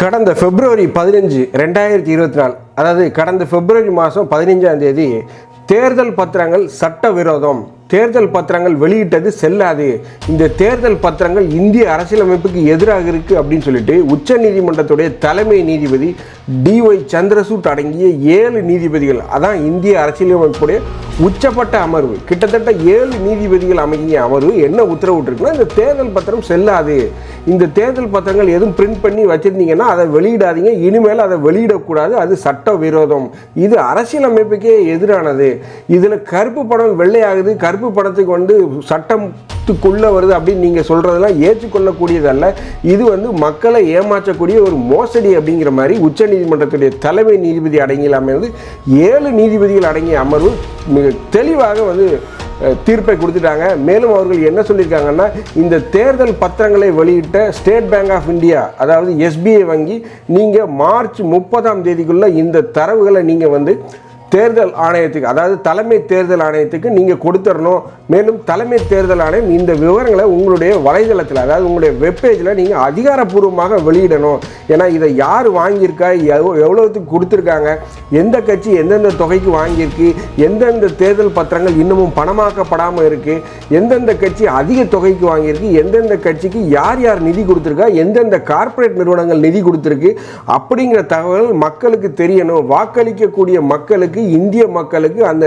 கடந்த பிப்ரவரி பதினஞ்சு ரெண்டாயிரத்தி இருபத்தி நாலு அதாவது கடந்த பிப்ரவரி மாதம் பதினஞ்சாம் தேதி தேர்தல் பத்திரங்கள் சட்டவிரோதம். தேர்தல் பத்திரங்கள் வெளியிட்டது செல்லாது. இந்த தேர்தல் பத்திரங்கள் இந்திய அரசியலமைப்புக்கு எதிராக இருக்கு அப்படின்னு சொல்லிட்டு உச்ச நீதிமன்றத்துடைய தலைமை நீதிபதி டிஒய் சந்திரசூட் அடங்கிய ஏழு நீதிபதிகள் அதான் இந்திய அரசியலமைப்புடைய உச்சப்பட்ட அமர்வு கிட்டத்தட்ட ஏழு நீதிபதிகள் அமைக்கிய அமர்வு என்ன உத்தரவிட்டிருக்குன்னா இந்த தேர்தல் பத்திரம் செல்லாது. இந்த தேர்தல் பத்திரங்கள் எதுவும் பிரிண்ட் பண்ணி வச்சிருந்தீங்கன்னா அதை வெளியிடாதீங்க. இனிமேல் அதை வெளியிடக்கூடாது. அது சட்ட விரோதம் இது அரசியலமைப்புக்கே எதிரானது. இதில் கருப்பு படம் வெள்ளையாகுது. கருப்பு பணத்துக்கு வந்து சட்டத்துக்குள்ளே வருது அப்படின்னு நீங்கள் சொல்கிறதெல்லாம் ஏற்றுக்கொள்ளக்கூடியதல்ல. இது வந்து மக்களை ஏமாற்றக்கூடிய ஒரு மோசடி அப்படிங்கிற மாதிரி உச்சநீதிமன்றத்துடைய தலைமை நீதிபதி அடங்கியில் அமைந்து ஏழு நீதிபதிகள் அடங்கிய அமர்வு மிக தெளிவாக வந்து தீர்ப்பை கொடுத்துட்டாங்க. மேலும் அவர்கள் என்ன சொல்லியிருக்காங்கன்னா இந்த தேர்தல் பத்திரங்களை வெளியிட்ட ஸ்டேட் பேங்க் ஆஃப் இந்தியா அதாவது எஸ்பிஐ வங்கி நீங்கள் மார்ச் முப்பதாம் தேதிக்குள்ள இந்த தரவுகளை நீங்கள் வந்து தேர்தல் ஆணையத்துக்கு அதாவது தலைமை தேர்தல் ஆணையத்துக்கு நீங்கள் கொடுத்துடணும். மேலும் தலைமை தேர்தல் ஆணையம் இந்த விவரங்களை உங்களுடைய வலைதளத்தில் அதாவது உங்களுடைய வெப்பேஜில் நீங்கள் அதிகாரப்பூர்வமாக வெளியிடணும். ஏன்னா இதை யார் வாங்கியிருக்கா எவ்வளோ எவ்வளோத்துக்கு கொடுத்துருக்காங்க எந்த கட்சி எந்தெந்த தொகைக்கு வாங்கியிருக்கு எந்தெந்த தேர்தல் பத்திரங்கள் இன்னமும் பணமாக்கப்படாமல் இருக்குது எந்தெந்த கட்சி அதிக தொகைக்கு வாங்கியிருக்கு எந்தெந்த கட்சிக்கு யார் யார் நிதி கொடுத்துருக்கா எந்தெந்த கார்ப்பரேட் நிறுவனங்கள் நிதி கொடுத்துருக்கு அப்படிங்கிற தகவல் மக்களுக்கு தெரியணும். வாக்களிக்கக்கூடிய மக்களுக்கு இந்திய மக்களுக்கு அந்த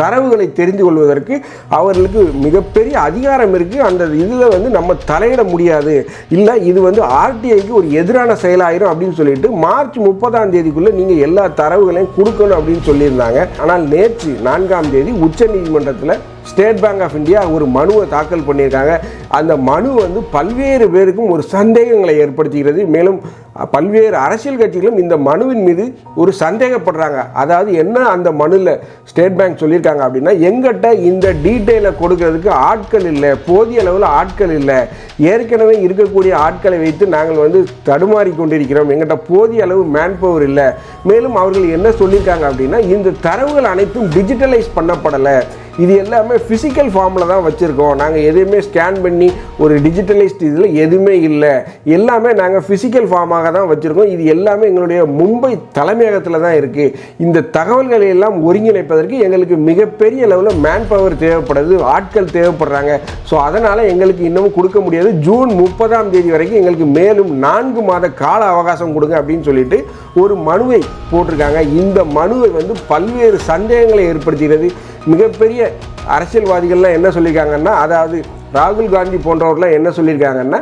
தரவுகளை தெரிந்து கொள்வதற்கு அவர்களுக்கு மிகப்பெரிய அதிகாரம் இருக்குது அந்த இதில் வந்து நம்ம தலையிட முடியாது. இல்லை இது வந்து ஆர்டிஐக்கு ஒரு எதிரான செயலாயிரும் அப்படின்னு சொல்லிட்டு மார்ச் முப்பதாம் தேதிக்குள்ளே நீங்கள் எல்லா தரவுகளையும் கொடுக்கணும் அப்படின்னு சொல்லியிருந்தாங்க. ஆனால் நேற்று நான்காம் தேதி உச்ச நீதிமன்றத்தில் ஸ்டேட் பேங்க் ஆஃப் இந்தியா ஒரு மனுவை தாக்கல் பண்ணியிருக்காங்க. அந்த மனு வந்து பல்வேறு பேருக்கும் ஒரு சந்தேகங்களை ஏற்படுத்துகிறது. மேலும் பல்வேறு அரசியல் கட்சிகளும் இந்த மனுவின் மீது ஒரு சந்தேகப்படுறாங்க. அதாவது என்ன அந்த மனுவில் ஸ்டேட் பேங்க் சொல்லியிருக்காங்க அப்படின்னா எங்கிட்ட இந்த டீட்டெயிலை கொடுக்கறதுக்கு ஆட்கள் இல்லை போதிய அளவில் ஆட்கள் இல்லை. ஏற்கனவே இருக்கக்கூடிய ஆட்களை வைத்து நாங்கள் வந்து தடுமாறி கொண்டிருக்கிறோம். எங்கிட்ட போதிய அளவு மேன் பவர் இல்லை. மேலும் அவர்கள் என்ன சொல்லியிருக்காங்க அப்படின்னா இந்த தரவுகள் அனைத்தும் டிஜிட்டலைஸ் பண்ணப்படலை. இது எல்லாமே ஃபிசிக்கல் ஃபார்மில் தான் வச்சுருக்கோம். நாங்கள் எதுவுமே ஸ்கேன் பண்ணி ஒரு டிஜிட்டலைஸ்ட் இதில் எதுவுமே இல்லை. எல்லாமே நாங்கள் ஃபிசிக்கல் ஃபார்மாக தான் வச்சுருக்கோம். இது எல்லாமே எங்களுடைய மும்பை தலைமையகத்தில் தான் இருக்குது இந்த தகவல்களை எல்லாம் ஒருங்கிணைப்பதற்கு எங்களுக்கு மிகப்பெரிய லெவலில் மேன் பவர் தேவைப்படுது. ஆட்கள் தேவைப்படுறாங்க. ஸோ அதனால் எங்களுக்கு இன்னமும் கொடுக்க முடியாது. ஜூன் முப்பதாம் தேதி வரைக்கும் எங்களுக்கு மேலும் நான்கு மாத கால அவகாசம் கொடுங்க அப்படின்னு சொல்லிட்டு ஒரு மனுவை போட்டிருக்காங்க. இந்த மனுவை வந்து பல்வேறு சந்தேகங்களை ஏற்படுத்துகிறது. மிகப்பெரிய அரசியல்வாதிகள்லாம் என்ன சொல்லியிருக்காங்கன்னா அதாவது ராகுல் காந்தி போன்றவர்கள்லாம் என்ன சொல்லியிருக்காங்கன்னா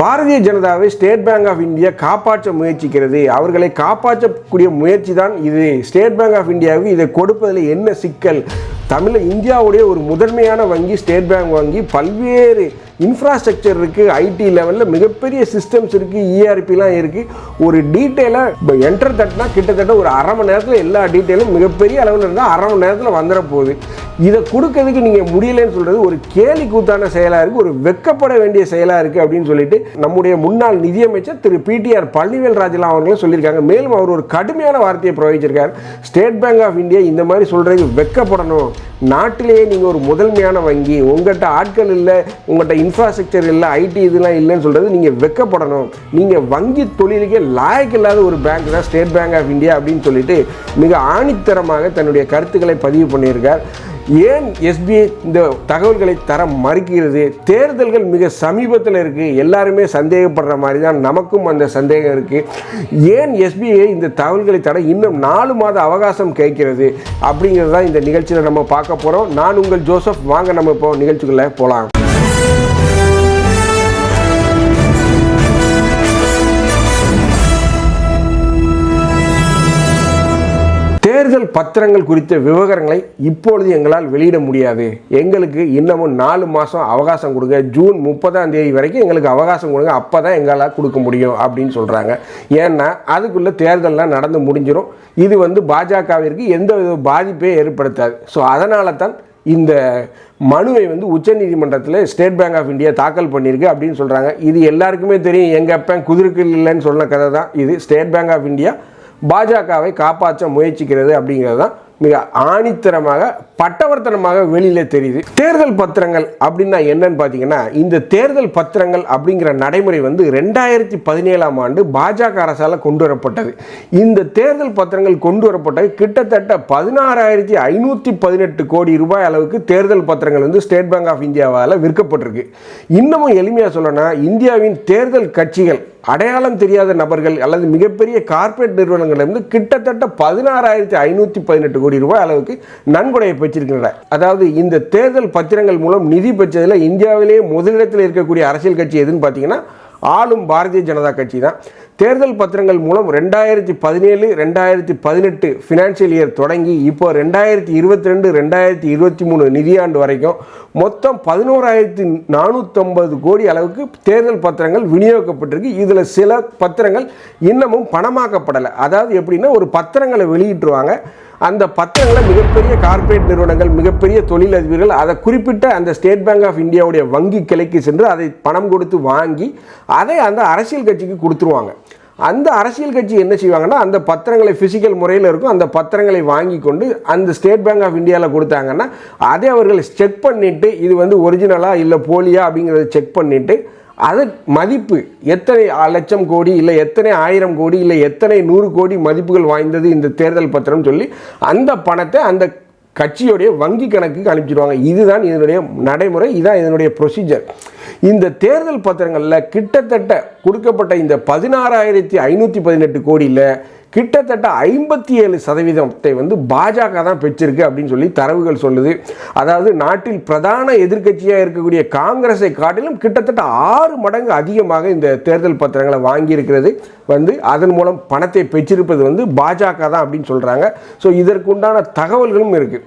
பாரதிய ஜனதாவை ஸ்டேட் பேங்க் ஆஃப் இந்தியா காப்பாற்ற முயற்சிக்கிறது. அவர்களை காப்பாற்றக்கூடிய முயற்சி தான் இது. ஸ்டேட் பேங்க் ஆஃப் இந்தியாவுக்கு இதை கொடுப்பதில் என்ன சிக்கல்? தமிழ் இந்தியாவுடைய ஒரு முதன்மையான வங்கி ஸ்டேட் பேங்க் வங்கி பல்வேறு இன்ஃப்ராஸ்ட்ரக்சர் இருக்குது ஐடி லெவலில் மிகப்பெரிய சிஸ்டம்ஸ் இருக்குது இஆர்பிலாம் இருக்குது ஒரு டீட்டெயிலாக இப்போ என்டர் தட்டினா கிட்டத்தட்ட ஒரு அரை மணி நேரத்தில் எல்லா டீட்டெயிலும் மிகப்பெரிய அளவில் இருந்தால் அரை மணி நேரத்தில் வந்துட போகுது. இதை கொடுக்கறதுக்கு நீங்கள் முடியலன்னு சொல்கிறது ஒரு கேலி கூத்தான செயலாக இருக்குது ஒரு வெக்கப்பட வேண்டிய செயலாக இருக்குது அப்படின்னு சொல்லிட்டு நம்முடைய முன்னாள் நிதியமைச்சர் திரு பிடிஆர் பழனிவேல் ராஜலாம் அவர்களும் சொல்லியிருக்காங்க. மேலும் அவர் ஒரு கடுமையான வார்த்தையை பிரயோகிச்சிருக்கார். ஸ்டேட் பேங்க் ஆஃப் இந்தியா இந்த மாதிரி சொல்கிறது வெக்கப்படணும். நாட்டிலேயே நீங்கள் ஒரு முதன்மையான வங்கி உங்கள்கிட்ட ஆட்கள் இல்லை உங்கள்கிட்ட இன்ஃப்ராஸ்ட்ரக்சர் இல்லை ஐடி இதெல்லாம் இல்லைன்னு சொல்கிறது நீங்கள் வெக்கப்படணும். நீங்கள் வங்கி தொழிலுக்கே லாயக்கு இல்லாத ஒரு பேங்க் தான் ஸ்டேட் பேங்க் ஆஃப் இந்தியா அப்படின்னு சொல்லிட்டு மிக ஆணித்தரமாக தன்னுடைய கருத்துக்களை பதிவு பண்ணியிருக்கார். ஏன் எஸ்பிஐ இந்த தகவல்களை தர மறுக்கிறது? தேர்தல்கள் மிக சமீபத்தில் இருக்குது எல்லாருமே சந்தேகப்படுற மாதிரி தான் நமக்கும் அந்த சந்தேகம் இருக்குது ஏன் எஸ்பிஐ இந்த தகவல்களை தர இன்னும் நாலு மாத அவகாசம் கேட்கிறது? அப்படிங்கிறது தான் இந்த நிகழ்ச்சியில் நம்ம பார்க்க போகிறோம் நான் உங்கள் ஜோசப். வாங்க நம்ம இப்போ நிகழ்ச்சிக்குள்ளே போகலாம் தேர்தல் பத்திரங்கள் குறித்த விவகாரங்களை இப்பொழுது எங்களால் வெளியிட முடியாது. எங்களுக்கு இன்னமும் நாலு மாதம் அவகாசம் கொடுங்க. ஜூன் முப்பதாம் தேதி வரைக்கும் எங்களுக்கு அவகாசம் கொடுங்க. அப்போ தான் எங்களால் கொடுக்க முடியும் அப்படின்னு சொல்கிறாங்க ஏன்னா அதுக்குள்ளே தேர்தல்லாம் நடந்து முடிஞ்சிடும் இது வந்து பாஜகவிற்கு எந்த வித பாதிப்பே ஏற்படுத்தாது. ஸோ அதனால தான் இந்த மனுவை வந்து உச்சநீதிமன்றத்தில் ஸ்டேட் பேங்க் ஆஃப் இந்தியா தாக்கல் பண்ணியிருக்கு அப்படின்னு சொல்கிறாங்க இது எல்லாருக்குமே தெரியும். எங்கள் அப்பன் குதிருக்கு இல்லைன்னு சொன்ன கதை தான் இது. ஸ்டேட் பேங்க் ஆஃப் இந்தியா பாஜகவை காப்பாற்ற முயற்சிக்கிறது அப்படிங்கிறது தான் மிக ஆணித்தரமாக பட்டவர்த்தனமாக வெளியில் தெரியுது. தேர்தல் பத்திரங்கள் அப்படின்னா என்னன்னு பார்த்தீங்கன்னா இந்த தேர்தல் பத்திரங்கள் அப்படிங்கிற நடைமுறை வந்து ரெண்டாயிரத்தி பதினேழாம் ஆண்டு பாஜக அரசால் கொண்டு வரப்பட்டது. இந்த தேர்தல் பத்திரங்கள் கொண்டு வரப்பட்டது கிட்டத்தட்ட பதினாறாயிரத்தி ஐநூற்றி பதினெட்டு கோடி ரூபாய் அளவுக்கு தேர்தல் பத்திரங்கள் வந்து ஸ்டேட் பேங்க் ஆஃப் இந்தியாவால் விற்கப்பட்டிருக்கு. இன்னமும் எளிமையாக சொல்லணும்னா இந்தியாவின் தேர்தல் கட்சிகள் அடையாளம் தெரியாத நபர்கள் அல்லது மிகப்பெரிய கார்ப்பரேட் நிறுவனங்களிலிருந்து கிட்டத்தட்ட பதினாறாயிரத்தி ஐநூற்றி பதினெட்டு கோடி ரூபாய் அளவுக்கு நன்கொடையை பெற்றிருக்கின்றன. அதாவது இந்த தேர்தல் பத்திரங்கள் மூலம் நிதி பெற்றதில் இந்தியாவிலேயே முதலிடத்தில் இருக்கக்கூடிய அரசியல் கட்சி எதுன்னு பார்த்தீங்கன்னா ஆளும் பாரதிய ஜனதா கட்சி தான். தேர்தல் பத்திரங்கள் மூலம் ரெண்டாயிரத்தி பதினேழு ரெண்டாயிரத்தி பதினெட்டு ஃபினான்ஷியல் இயர் தொடங்கி இப்போ ரெண்டாயிரத்தி இருபத்தி ரெண்டு ரெண்டாயிரத்தி இருபத்தி மூணு நிதியாண்டு வரைக்கும் மொத்தம் பதினோராயிரத்தி நானூற்றம்பது கோடி அளவுக்கு தேர்தல் பத்திரங்கள் விநியோகிக்கப்பட்டிருக்கு. இதில் சில பத்திரங்கள் இன்னமும் பணமாக்கப்படலை. அதாவது எப்படின்னா ஒரு பத்திரங்களை வெளியிட்டுருவாங்க. அந்த பத்திரங்களை மிகப்பெரிய கார்ப்பரேட் நிறுவனங்கள் மிகப்பெரிய தொழிலதிபர்கள் அதை குறிப்பிட்ட அந்த ஸ்டேட் பேங்க் ஆஃப் இந்தியாவுடைய வங்கி கிளைக்கு சென்று அதை பணம் கொடுத்து வாங்கி அதை அந்த அரசியல் கட்சிக்கு கொடுத்துருவாங்க. அந்த அரசியல் கட்சி என்ன செய்வாங்கன்னா அந்த பத்திரங்களை ஃபிசிக்கல் முறையில் இருக்கும் அந்த பத்திரங்களை வாங்கி கொண்டு அந்த ஸ்டேட் பேங்க் ஆஃப் இந்தியாவில் கொடுத்தாங்கன்னா அதை அவர்கள் செக் பண்ணிவிட்டு இது வந்து ஒரிஜினலாக இல்லை போலியா அப்படிங்கிறத செக் பண்ணிவிட்டு அது மதிப்பு. எத்தனை லட்சம் கோடி இல்லை எத்தனை ஆயிரம் கோடி இல்லை எத்தனை நூறு கோடி மதிப்புகள் வாய்ந்தது இந்த தேர்தல் பத்திரம் சொல்லி அந்த பணத்தை அந்த கட்சியுடைய வங்கி கணக்குக்கு அனுப்பிச்சிடுவாங்க இதுதான் இதனுடைய நடைமுறை இதுதான் இதனுடைய ப்ரொசீஜர் இந்த தேர்தல் பத்திரங்களில் கிட்டத்தட்ட கொடுக்கப்பட்ட இந்த பதினாறாயிரத்தி ஐநூற்றி பதினெட்டு கோடியில் கிட்டத்தட்ட ஐம்பத்தி ஏழு சதவீதத்தை வந்து பாஜக தான் பெற்றிருக்கு அப்படின்னு சொல்லி தரவுகள் சொல்லுது. அதாவது நாட்டில் பிரதான எதிர்க்கட்சியாக இருக்கக்கூடிய காங்கிரஸை காட்டிலும் கிட்டத்தட்ட ஆறு மடங்கு அதிகமாக இந்த தேர்தல் பத்திரங்களை வாங்கியிருக்கிறது. வந்து அதன் மூலம் பணத்தை பெற்றிருப்பது வந்து பாஜக தான் அப்படின்னு சொல்கிறாங்க ஸோ இதற்குண்டான தகவல்களும் இருக்குது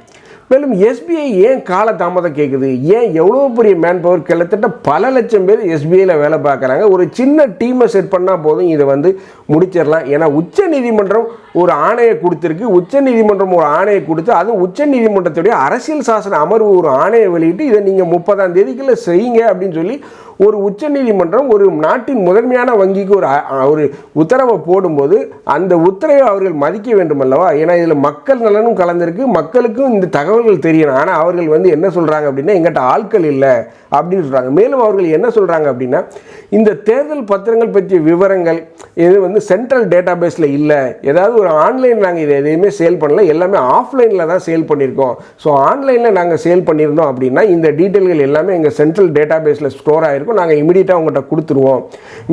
மேலும் எஸ்பிஐ ஏன் கால தாமதம் கேட்குது ஏன் எவ்வளோ பெரிய மேன் பவர் கிட்டத்தட்ட பல லட்சம் பேர் எஸ்பிஐயில் வேலை பார்க்குறாங்க? ஒரு சின்ன டீமை செட் பண்ணால் போதும் இதை வந்து முடிச்சிடலாம். ஏன்னா உச்ச நீதிமன்றம் ஒரு ஆணையை கொடுத்துருக்கு. உச்ச நீதிமன்றம் ஒரு ஆணையை கொடுத்து அதுவும் உச்ச நீதிமன்றத்துடைய அரசியல் சாசன அமர்வு ஒரு ஆணையை வெளியிட்டு இதை நீங்கள் முப்பதாம் தேதிக்குள்ள செய்யுங்க அப்படின்னு சொல்லி ஒரு உச்ச நீதிமன்றம் ஒரு நாட்டின் முதன்மையான வங்கிக்கு ஒரு ஒரு உத்தரவை போடும்போது அந்த உத்தரவை அவர்கள் மதிக்க வேண்டும் அல்லவா ஏன்னா இதில் மக்கள் நலனும் கலந்திருக்கு மக்களுக்கும் இந்த தகவல்கள் தெரியணும். ஆனால் அவர்கள் வந்து என்ன சொல்கிறாங்க அப்படின்னா எங்கிட்ட ஆட்கள் இல்லை அப்படின்னு சொல்கிறாங்க மேலும் அவர்கள் என்ன சொல்கிறாங்க அப்படின்னா இந்த தேர்தல் பத்திரங்கள் பற்றிய விவரங்கள் இது வந்து சென்ட்ரல் டேட்டா பேஸில் இல்லை. ஏதாவது ஒரு ஆன்லைன் நாங்கள் இதை எதையுமே சேல் பண்ணல. எல்லாமே ஆஃப்லைனில் தான் சேல் பண்ணியிருக்கோம். ஸோ ஆன்லைனில் நாங்கள் சேல் பண்ணியிருந்தோம் அப்படின்னா இந்த டீட்டெயில்கள் எல்லாமே எங்கள் சென்ட்ரல் டேட்டா பேஸில் ஸ்டோர் ஆகிருக்கும் நாங்கள் இமீடியட்டாக அவங்ககிட்ட கொடுத்துருவோம்.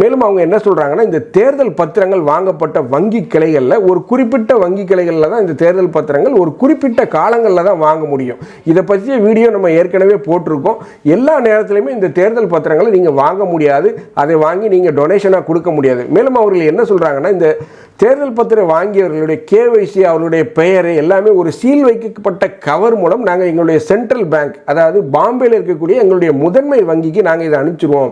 மேலும் அவங்க என்ன சொல்கிறாங்கன்னா இந்த தேர்தல் பத்திரங்கள் வாங்கப்பட்ட வங்கி கிளைகளில் ஒரு குறிப்பிட்ட வங்கி கிளைகளில் தான் இந்த தேர்தல் பத்திரங்கள் ஒரு குறிப்பிட்ட காலங்களில் தான் வாங்க முடியும். இதை பற்றிய வீடியோ நம்ம ஏற்கனவே போட்டிருக்கோம். எல்லா நேரத்துலையுமே இந்த தேர்தல் பத்திரங்களை நீங்கள் வாங்க முடியாது. அதை வாங்கி நீங்கள் டொனேஷனாக கொடுக்க முடியாது. மேலும் அவர்கள் என்ன சொல்கிறாங்கன்னா இந்த தேர்தல் பத்திரம் வாங்கி வாங்கியவர்களுடைய கேவைசி அவர்களுடைய பெயர் எல்லாமே ஒரு சீல் வைக்கப்பட்ட கவர் மூலம் நாங்கள் எங்களுடைய சென்ட்ரல் பேங்க் அதாவது பாம்பேயில் இருக்கக்கூடிய எங்களுடைய முதன்மை வங்கிக்கு நாங்கள் இதை அனுப்பிச்சிருவோம்.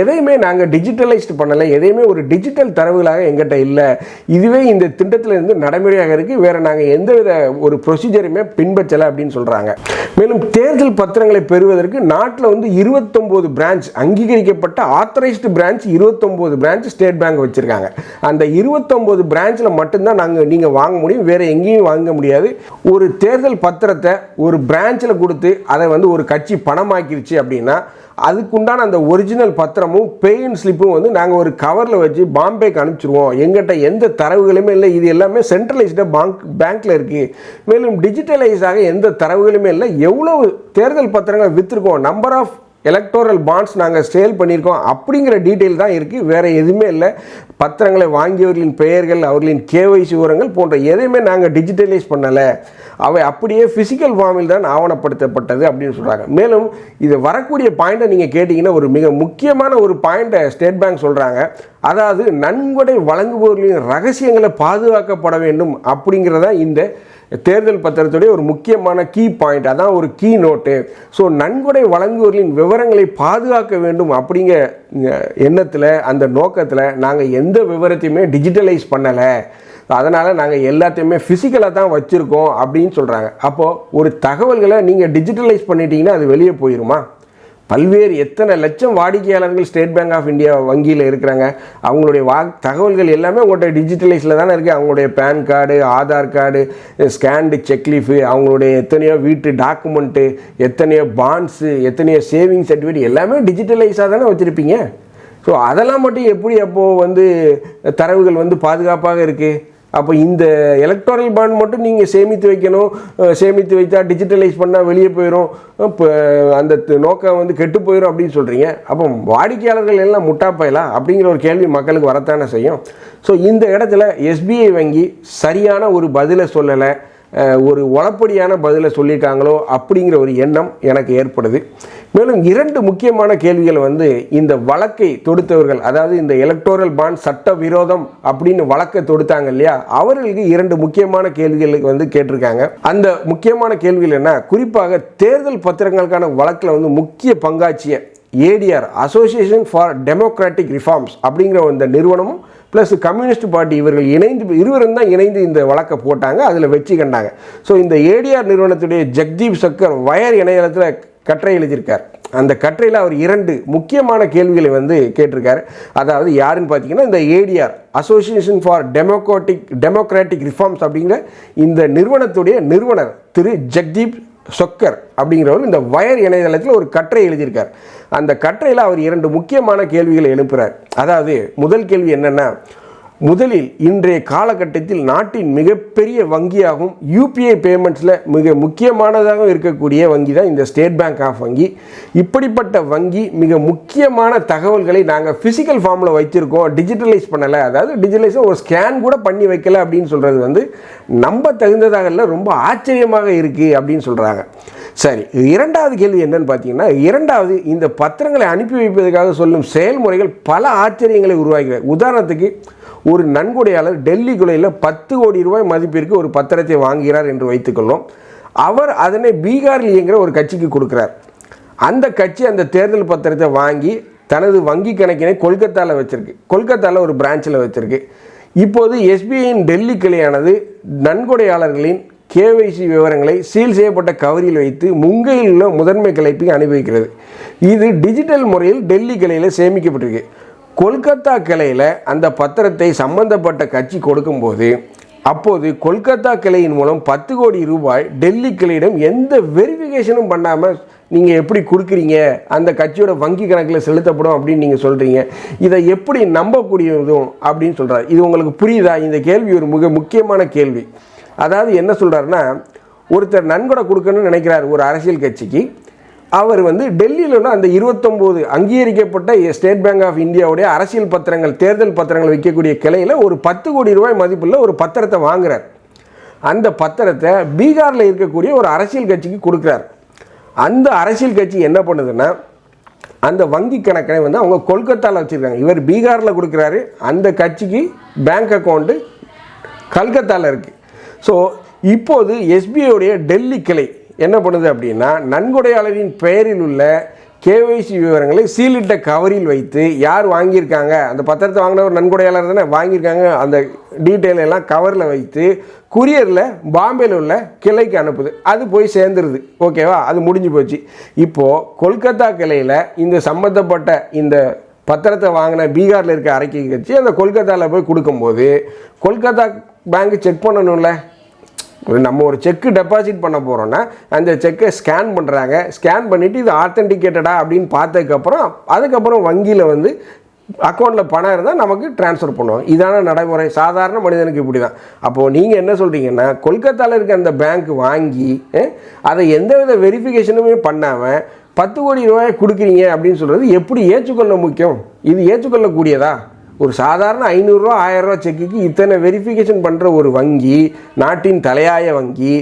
எதையுமே நாங்கள் டிஜிட்டலைஸ்டு பண்ணலை எதையுமே ஒரு டிஜிட்டல் தரவுகளாக எங்கிட்ட இல்லை. இதுவே இந்த திட்டத்திலிருந்து நடைமுறையாக இருக்குது வேறு நாங்கள் எந்தவித ஒரு ப்ரொசீஜருமே பின்பற்றலை அப்படின்னு சொல்கிறாங்க மேலும் தேர்தல் பத்திரங்களை பெறுவதற்கு நாட்டில் வந்து இருபத்தொம்போது பிரான்ச் அங்கீகரிக்கப்பட்ட ஆத்தரைஸ்டு பிரான்ச் இருபத்தொம்போது பிரான்ச் ஸ்டேட் பேங்க் வச்சுருக்காங்க. அந்த இருபத்தொம்போது பிரான்ச்சில் மட்டும்தான் நாங்கள் நீங்கள் வாங்க முடியும் வேறு எங்கேயும் வாங்க முடியாது. ஒரு தேர்தல் பத்திரத்தை ஒரு பிரான்ச்சில் கொடுத்து அதை வந்து ஒரு கட்சி பணமாக்கிருச்சு அப்படின்னா அதுக்குண்டான அந்த ஒரிஜினல் பத்திரமும் பேயின் ஸ்லிப்பும் வந்து நாங்கள் ஒரு கவரில் வச்சு பாம்பேக்கு அனுப்பிச்சிருவோம். எங்கிட்ட எந்த தரவுகளுமே இல்லை. இது எல்லாமே சென்ட்ரலைஸ்டாக பேங்க் பேங்க்கில் இருக்குது மேலும் டிஜிட்டலைஸாக எந்த தரவுகளுமே இல்லை. எவ்வளவு தேர்தல் பத்திரங்களை விற்றுருக்கோம் நம்பர் ஆஃப் எலக்டோரல் பாண்ட்ஸ் நாங்கள் சேல் பண்ணியிருக்கோம் அப்படிங்கிற டீட்டெயில் தான் இருக்குது வேறு எதுவுமே இல்லை. பத்திரங்களை வாங்கியவர்களின் பெயர்கள் அவர்களின் கேவைசி விவரங்கள் போன்ற எதையுமே நாங்கள் டிஜிட்டலைஸ் பண்ணலை. அவை அப்படியே ஃபிசிக்கல் ஃபார்மில் தான் ஆவணப்படுத்தப்பட்டது அப்படின்னு சொல்கிறாங்க மேலும் இது வரக்கூடிய பாயிண்ட்டை நீங்கள் கேட்டிங்கன்னா ஒரு மிக முக்கியமான ஒரு பாயிண்ட்டை ஸ்டேட் பேங்க் சொல்கிறாங்க அதாவது நன்கொடை வழங்குபவர்களின் ரகசியங்களை பாதுகாக்கப்பட வேண்டும் அப்படிங்கிறத இந்த தேர்தல் பத்திரத்துடைய ஒரு முக்கியமான கீ பாயிண்ட் அதான் ஒரு கீ நோட்டு ஸோ நன்கொடை வழங்குவர்களின் விவரங்களை பாதுகாக்க வேண்டும் அப்படிங்கிற எண்ணத்தில் அந்த நோக்கத்தில் நாங்கள் எந்த விவரத்தையுமே டிஜிட்டலைஸ் பண்ணலை. ஸோ அதனால் நாங்கள் எல்லாத்தையுமே ஃபிசிக்கலாக தான் வச்சுருக்கோம் அப்படின்னு சொல்கிறாங்க அப்போது ஒரு தகவல்களை நீங்கள் டிஜிட்டலைஸ் பண்ணிட்டீங்கன்னா அது வெளியே போயிருமா? பல்வேறு எத்தனை லட்சம் வாடிக்கையாளர்கள் ஸ்டேட் பேங்க் ஆஃப் இந்தியா வங்கியில் இருக்கிறாங்க. அவங்களுடைய வா தகவல்கள் எல்லாமே உங்கள்கிட்ட டிஜிட்டலைஸில் தானே இருக்குது அவங்களுடைய PAN card Aadhaar card scanned cheque leaf அவங்களுடைய எத்தனையோ வீட்டு டாக்குமெண்ட்டு எத்தனையோ பாண்ட்ஸு எத்தனையோ சேவிங் சர்டிஃபிகேட் எல்லாமே டிஜிட்டலைஸாக தானே வச்சுருப்பீங்க. ஸோ அதெல்லாம் மட்டும் எப்படி அப்போது வந்து தரவுகள் வந்து பாதுகாப்பாக இருக்குது அப்போ இந்த எலக்ட்ரானிக் பாண்ட் மட்டும் நீங்கள் சேமித்து வைக்கணும். சேமித்து வைத்தா டிஜிட்டலைஸ் பண்ணால் வெளியே போயிடும் இப்போ அந்த நோக்கம் வந்து கெட்டு போயிடும் அப்படின்னு சொல்கிறீங்க அப்போ வாடிக்கையாளர்கள் எல்லாம் முட்டாப்பாயிலா? அப்படிங்கிற ஒரு கேள்வி மக்களுக்கு வரத்தானே செய்யும். ஸோ இந்த இடத்துல எஸ்பிஐ வங்கி சரியான ஒரு பதிலை சொல்லலை. ஒரு உளப்படியான பதிலை சொல்லியிருக்காங்களோ அப்படிங்கிற ஒரு எண்ணம் எனக்கு ஏற்படுது. மேலும் இரண்டு முக்கியமான கேள்விகள் வந்து இந்த வழக்கை தொடுத்தவர்கள் அதாவது இந்த எலக்டோரல் பாண்ட் சட்ட விரோதம் அப்படின்னு வழக்கை தொடுத்தாங்க இல்லையா? அவர்களுக்கு இரண்டு முக்கியமான கேள்விகளுக்கு வந்து கேட்டிருக்காங்க. அந்த முக்கியமான கேள்விகள் என்ன? குறிப்பாக தேர்தல் பத்திரங்களுக்கான வழக்கில் வந்து முக்கிய பங்காட்சியை ADR association for democratic reforms அப்படிங்கிற இந்த நிறுவனமும் ப்ளஸ் கம்யூனிஸ்ட் பார்ட்டி இவர்கள் இணைந்து இருவரும் தான் இணைந்து இந்த வழக்கை போட்டாங்க அதில் வெற்றி கண்டாங்க. ஸோ இந்த ஏடிஆர் நிறுவனத்துடைய ஜெக்தீப் சக்கர் வயர் இணையதளத்தில் கட்டுரை எழுதியிருக்கார். அந்த கட்டுரையில் அவர் இரண்டு முக்கியமான கேள்விகளை வந்து கேட்டிருக்காரு. அதாவது யாருன்னு பார்த்தீங்கன்னா இந்த ADR association for democratic democratic reforms அப்படிங்கிற இந்த நிறுவனத்துடைய நிறுவனர் திரு ஜெக்தீப் சொக்கர் அப்படிங்கிறவர் இந்த வயர் இணையதளத்தில் ஒரு கட்டுரை எழுதியிருக்கார். அந்த கட்டுரையில் அவர் இரண்டு முக்கியமான கேள்விகளை எழுப்புகிறார் அதாவது முதல் கேள்வி என்னென்னா முதலில் இன்றைய காலகட்டத்தில் நாட்டின் மிகப்பெரிய வங்கியாகவும் யூபிஐ பேமெண்ட்ஸில் மிக முக்கியமானதாக இருக்கக்கூடிய வங்கி தான் இந்த ஸ்டேட் பேங்க் ஆஃப் வங்கி. இப்படிப்பட்ட வங்கி மிக முக்கியமான தகவல்களை நாங்கள் ஃபிசிக்கல் ஃபார்மில் வைத்திருக்கோம் டிஜிட்டலைஸ் பண்ணலை. அதாவது டிஜிட்டலைஸாக ஒரு ஸ்கேன் கூட பண்ணி வைக்கல அப்படின்னு சொல்கிறது வந்து நம்ப தகுந்ததாக இல்லை ரொம்ப ஆச்சரியமாக இருக்குது அப்படின்னு சொல்கிறாங்க சரி இரண்டாவது கேள்வி என்னன்னு பார்த்தீங்கன்னா இரண்டாவது இந்த பத்திரங்களை அனுப்பி வைப்பதற்காக சொல்லும் செயல்முறைகள் பல ஆச்சரியங்களை உருவாக்கிறது உதாரணத்துக்கு ஒரு நன்கொடையாளர் டெல்லி குலையில் பத்து கோடி ரூபாய் மதிப்பிற்கு ஒரு பத்திரத்தை வாங்குகிறார் என்று வைத்துக்கொள்வோம் அவர் அதனை பீகாரில் இயங்குகிற ஒரு கட்சிக்கு கொடுக்குறார். அந்த கட்சி அந்த தேர்தல் பத்திரத்தை வாங்கி தனது வங்கி கணக்கினை கொல்கத்தாவில் வச்சிருக்கு. கொல்கத்தாவில் ஒரு பிரான்ச்சில் வச்சிருக்கு. இப்போது எஸ்பிஐயின் டெல்லி கிளையானது நன்கொடையாளர்களின் கேவைசி விவரங்களை சீல் செய்யப்பட்ட கவரியில் வைத்து முங்கையில் உள்ள முதன்மை கிளைப்புக்கு அனுப்பி வைக்கிறது இது டிஜிட்டல் முறையில் டெல்லி கிளையில் சேமிக்கப்பட்டிருக்கு. கொல்கத்தா கிளையில் அந்த பத்திரத்தை சம்பந்தப்பட்ட கட்சி கொடுக்கும்போது அப்போது கொல்கத்தா கிளையின் மூலம் பத்து கோடி ரூபாய் டெல்லி கிளையிடம் எந்த வெரிஃபிகேஷனும் பண்ணாமல் நீங்கள் எப்படி கொடுக்குறீங்க? அந்த கட்சியோட வங்கி கணக்கில் செலுத்தப்படும் அப்படின்னு நீங்கள் சொல்கிறீங்க இதை எப்படி நம்பக்கூடியதும் அப்படின்னு சொல்கிறார் இது உங்களுக்கு புரியுதா? இந்த கேள்வி ஒரு மிக முக்கியமான கேள்வி. அதாவது என்ன சொல்கிறாருன்னா ஒருத்தர் நன்கொடை கொடுக்கணும்னு நினைக்கிறார் ஒரு அரசியல் கட்சிக்கு. அவர் வந்து டெல்லியில் உள்ள அந்த இருபத்தொம்போது அங்கீகரிக்கப்பட்ட ஸ்டேட் பேங்க் ஆஃப் இந்தியாவுடைய அரசியல் பத்திரங்கள் தேர்தல் பத்திரங்கள் விற்கக்கூடிய கிளையில் ஒரு பத்து கோடி ரூபாய் மதிப்புள்ள ஒரு பத்திரத்தை வாங்குறார். அந்த பத்திரத்தை பீகாரில் இருக்கக்கூடிய ஒரு அரசியல் கட்சிக்கு கொடுக்குறார். அந்த அரசியல் கட்சி என்ன பண்ணுதுன்னா அந்த வங்கி கணக்கை வந்து அவங்க கொல்கத்தாவில் வச்சுருக்காங்க. இவர் பீகாரில் கொடுக்குறாரு. அந்த கட்சிக்கு பேங்க் அக்கௌண்ட்டு கல்கத்தாவில் இருக்குது ஸோ இப்போது எஸ்பிஐடைய டெல்லி கிளை என்ன பண்ணுது அப்படின்னா நன்கொடையாளரின் பெயரில் உள்ள கேஒய்சி விவரங்களை சீலிட்ட கவரில் வைத்து யார் வாங்கியிருக்காங்க அந்த பத்திரத்தை வாங்கின ஒரு நன்கொடையாளர் தானே வாங்கியிருக்காங்க அந்த டீட்டெயில் எல்லாம் கவரில் வைத்து குரியரில் பாம்பேயில் உள்ள கிளைக்கு அனுப்புது. அது போய் சேர்ந்துருது. ஓகேவா அது முடிஞ்சு போச்சு. இப்போது கொல்கத்தா கிளையில் இந்த சம்மந்தப்பட்ட இந்த பத்திரத்தை வாங்கின பீகாரில் இருக்க அரைக்கி கட்சி அந்த கொல்கத்தாவில் போய் கொடுக்கும்போது கொல்கத்தா பேங்க் செக் பண்ணணும்ல? நம்ம ஒரு செக்கு டெபாசிட் பண்ண போகிறோன்னா அந்த செக்கை ஸ்கேன் பண்ணுறாங்க ஸ்கேன் பண்ணிவிட்டு இது ஆத்தென்டிகேட்டடா அப்படின்னு பார்த்ததுக்கப்புறம் அதுக்கப்புறம் வங்கியில் வந்து அக்கௌண்ட்டில் பணம் இருந்தால் நமக்கு ட்ரான்ஸ்ஃபர் பண்ணுவோம் இதான நடைமுறை. சாதாரண மனிதனுக்கு இப்படி தான் அப்போது நீங்கள் என்ன சொல்கிறீங்கன்னா கொல்கத்தாவில் இருக்க அந்த பேங்க் வாங்கி அதை எந்தவித வெரிஃபிகேஷனுமே பண்ணாமல் பத்து கோடி ரூபாய் கொடுக்குறீங்க அப்படின்னு சொல்கிறது எப்படி ஏற்றுக்கொள்ள முக்கியம்? இது ஏற்றுக்கொள்ளக்கூடியதா? ஒரு சாதாரண ஐநூறுரூவா ஆயிரரூவா செக்குக்கு இத்தனை வெரிஃபிகேஷன் பண்ணுற ஒரு வங்கி நாட்டின் தலையாய வங்கி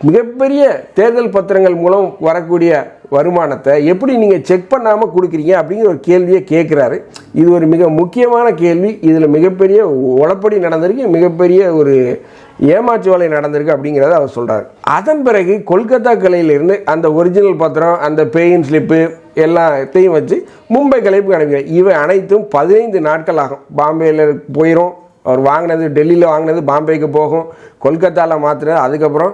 மிகப்பெரிய தேர்தல் பத்திரங்கள் மூலம் வரக்கூடிய வருமானத்தை எப்படி நீங்கள் செக் பண்ணாமல் கொடுக்குறீங்க அப்படிங்கிற ஒரு கேள்வியை கேட்குறாரு இது ஒரு மிக முக்கியமான கேள்வி. இதில் மிகப்பெரிய உழப்படி நடந்திருக்கு மிகப்பெரிய ஒரு ஏமாற்று வேலை நடந்திருக்கு அப்படிங்கிறத அவர் சொல்கிறார் அதன் பிறகு கொல்கத்தா கிளையிலிருந்து அந்த ஒரிஜினல் பத்திரம் அந்த பேயின் ஸ்லிப்பு எல்லாத்தையும் வச்சு மும்பை கிளைப்புக்கு அனுப்பிக்கிறார் இவை அனைத்தும் பதினைந்து நாட்கள் ஆகும். பாம்பேயில் போயிடும் அவர் வாங்கினது டெல்லியில் வாங்கினது பாம்பேக்கு போகும். கொல்கத்தாவில் மாற்றுறது அதுக்கப்புறம்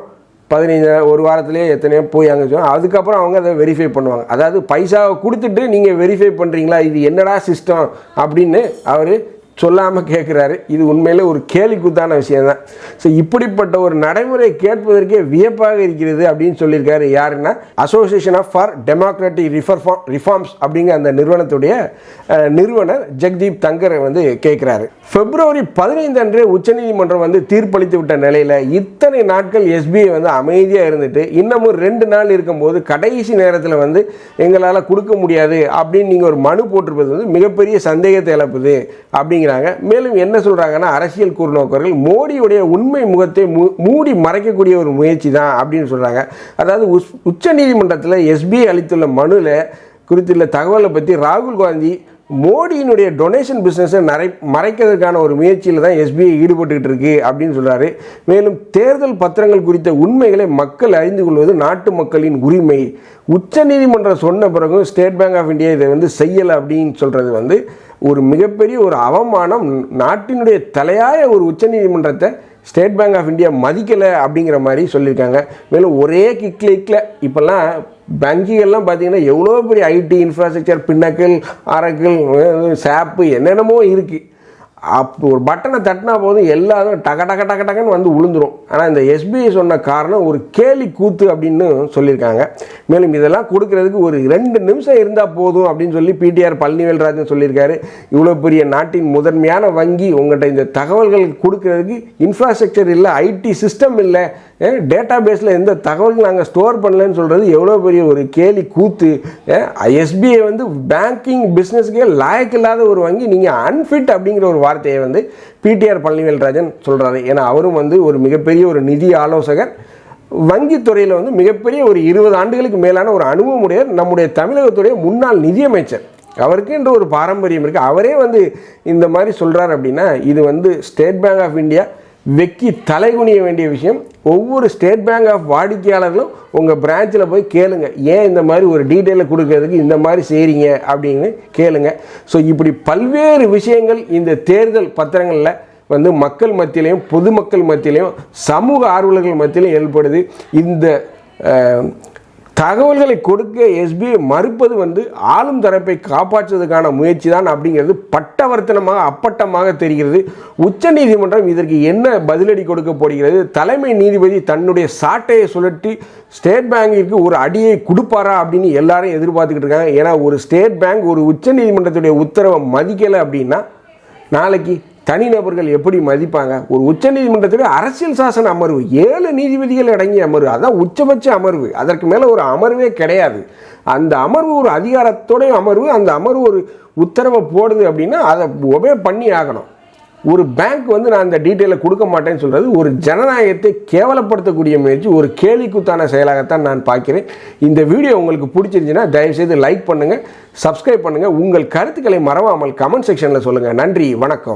பதினைஞ்சு ஒரு வாரத்துலேயே எத்தனையோ போய் அங்கே சொல்லுவாங்க அதுக்கப்புறம் அவங்க அதை வெரிஃபை பண்ணுவாங்க. அதாவது பைசாவை கொடுத்துட்டு நீங்கள் வெரிஃபை பண்ணுறீங்களா இது என்னடா சிஸ்டம் அப்படின்னு அவர் சொல்லாமல் கேட்குறாரு இது உண்மையிலே ஒரு கேலிக்கூத்தான விஷயம்தான். ஸோ இப்படிப்பட்ட ஒரு நடைமுறை கேட்பதற்கே வியப்பாக இருக்கிறது அப்படின்னு சொல்லியிருக்காரு யாருன்னா association of for democratic reform reforms அப்படிங்கிற அந்த நிறுவனத்துடைய நிறுவனர் ஜெக்தீப் தங்கரை வந்து கேட்குறாரு பிப்ரவரி பதினைந்து அன்று உச்சநீதிமன்றம் வந்து தீர்ப்பளித்து விட்ட நிலையில் இத்தனை நாட்கள் எஸ்பிஐ வந்து அமைதியாக இருந்துட்டு இன்னமும் ரெண்டு நாள் இருக்கும்போது கடைசி நேரத்தில் வந்து எங்களால் கொடுக்க முடியாது அப்படின்னு நீங்கள் ஒரு மனு போட்டிருப்பது வந்து மிகப்பெரிய சந்தேகத்தை எழுப்புது அப்படிங்கிறாங்க மேலும் என்ன சொல்கிறாங்கன்னா அரசியல் கூறுநோக்கர்கள் மோடியுடைய உண்மை முகத்தை மூடி மறைக்கக்கூடிய ஒரு முயற்சி தான் அப்படின்னு சொல்கிறாங்க அதாவது உஸ் உச்ச நீதிமன்றத்தில் எஸ்பிஐ அளித்துள்ள மனுவில் குறித்துள்ள தகவலை பற்றி ராகுல் காந்தி மோடியினுடைய டொனேஷன் பிஸ்னஸை மறை மறைக்கிறதுக்கான ஒரு முயற்சியில் தான் எஸ்பிஐ ஈடுபட்டுக்கிட்டு இருக்கு அப்படின்னு சொல்கிறாரு மேலும் தேர்தல் பத்திரங்கள் குறித்த உண்மைகளை மக்கள் அறிந்து கொள்வது நாட்டு மக்களின் உரிமை. உச்சநீதிமன்றம் சொன்ன பிறகும் ஸ்டேட் பேங்க் ஆஃப் இந்தியா இதை வந்து செய்யலை அப்படின்னு சொல்கிறது வந்து ஒரு மிகப்பெரிய ஒரு அவமானம் நாட்டினுடைய தலையாய ஒரு உச்சநீதிமன்றத்தை ஸ்டேட் பேங்க் ஆஃப் இந்தியா மதிக்கலை அப்படிங்கிற மாதிரி சொல்லியிருக்காங்க. மேலும் ஒரே கிளிக்கில் இப்போல்லாம் வங்கிகள்லாம் பார்த்தீங்கன்னா எவ்வளோ பெரிய ஐடி இன்ஃப்ராஸ்ட்ரக்சர் பின்னக்கல் அரக்கல் சாப்பு என்னென்னமோ இருக்குது அப்போ ஒரு பட்டனை தட்டினா போதும் எல்லாரும் டக டக டக டகன்னு வந்து விழுந்துரும் ஆனால் இந்த எஸ்பிஐ சொன்ன காரணம் ஒரு கேலி கூத்து அப்படின்னு சொல்லியிருக்காங்க. மேலும் இதெல்லாம் கொடுக்கறதுக்கு ஒரு ரெண்டு நிமிஷம் இருந்தால் போதும் அப்படின்னு சொல்லி பிடிஆர் பழனிவேல்ராஜன் சொல்லியிருக்காரு. இவ்வளோ பெரிய நாட்டின் முதன்மையான வங்கி உங்கள்கிட்ட இந்த தகவல்கள் கொடுக்கறதுக்கு இன்ஃப்ராஸ்ட்ரக்சர் இல்லை ஐடி சிஸ்டம் இல்லை டேட்டா பேஸில் எந்த தகவல்கள் நாங்கள் ஸ்டோர் பண்ணலன்னு சொல்கிறது எவ்வளோ பெரிய ஒரு கேலி கூத்து. எஸ்பிஐ வந்து பேங்கிங் பிஸ்னஸ்க்கே லாயக்கு இல்லாத ஒரு வங்கி நீங்கள் அன்ஃபிட் அப்படிங்கிற ஒரு வார்த்தையை வந்து பிடிஆர் பழனிவேல்ராஜன் சொல்கிறாரு ஏன்னா அவரும் வந்து ஒரு மிகப்பெரிய ஒரு நிதி ஆலோசகர். வங்கித்துறையில் வந்து மிகப்பெரிய ஒரு இருபது ஆண்டுகளுக்கு மேலான ஒரு அனுபவமுடையவர் நம்முடைய தமிழகத்துடைய முன்னாள் நிதியமைச்சர். அவருக்கு என்ற ஒரு பாரம்பரியம் இருக்குது அவரே வந்து இந்த மாதிரி சொல்கிறார் அப்படின்னா இது வந்து ஸ்டேட் பேங்க் ஆஃப் இந்தியா வெக்கி தலைகுனிய வேண்டிய விஷயம். ஒவ்வொரு ஸ்டேட் பேங்க் ஆஃப் வாடிக்கையாளர்களும் உங்கள் பிரான்ச்சில் போய் கேளுங்க. ஏன் இந்த மாதிரி ஒரு டீட்டெயிலை கொடுக்கறதுக்கு இந்த மாதிரி செய்கிறீங்க அப்படின்னு கேளுங்க. ஸோ இப்படி பல்வேறு விஷயங்கள் இந்த தேர்தல் பத்திரங்களில் வந்து மக்கள் மத்தியிலையும் பொதுமக்கள் மத்தியிலையும் சமூக ஆர்வலர்கள் மத்தியிலையும் ஏற்படுது. இந்த தகவல்களை கொடுக்க எஸ்பிஐ மறுப்பது வந்து ஆளும் தரப்பை காப்பாற்றுவதற்கான முயற்சி தான் அப்படிங்கிறது பட்டவர்த்தனமாக அப்பட்டமாக தெரிகிறது. உச்சநீதிமன்றம் இதற்கு என்ன பதிலடி கொடுக்க போடுகிறது தலைமை நீதிபதி தன்னுடைய சாட்டையை சுழட்டி ஸ்டேட் பேங்கிற்கு ஒரு அடியை கொடுப்பாரா அப்படின்னு எல்லாரும் எதிர்பார்த்துக்கிட்டு இருக்காங்க. ஏன்னா ஒரு ஸ்டேட் பேங்க் ஒரு உச்சநீதிமன்றத்துடைய உத்தரவை மதிக்கலை அப்படின்னா நாளைக்கு தனிநபர்கள் எப்படி மதிப்பாங்க? ஒரு உச்சநீதிமன்றத்தில் அரசியல் சாசன அமர்வு ஏழு நீதிபதிகள் அடங்கிய அமர்வு அதான் உச்சபட்ச அமர்வு. அதற்கு மேலே ஒரு அமர்வே கிடையாது. அந்த அமர்வு ஒரு அதிகாரத்தோடைய அமர்வு அந்த அமர்வு ஒரு உத்தரவை போடுது அப்படின்னா அதை ஒபே பண்ணி ஆகணும். ஒரு பேங்க் வந்து நான் அந்த டீட்டெயிலை கொடுக்க மாட்டேன்னு சொல்கிறது ஒரு ஜனநாயகத்தை கேவலப்படுத்தக்கூடிய முயற்சி ஒரு கேலிக்குத்தான செயலாகத்தான் நான் பார்க்கிறேன். இந்த வீடியோ உங்களுக்கு பிடிச்சிருந்துச்சுன்னா தயவுசெய்து லைக் பண்ணுங்கள் சப்ஸ்கிரைப் பண்ணுங்கள் உங்கள் கருத்துக்களை மறவாமல் கமெண்ட் செக்ஷனில் சொல்லுங்கள் நன்றி வணக்கம்.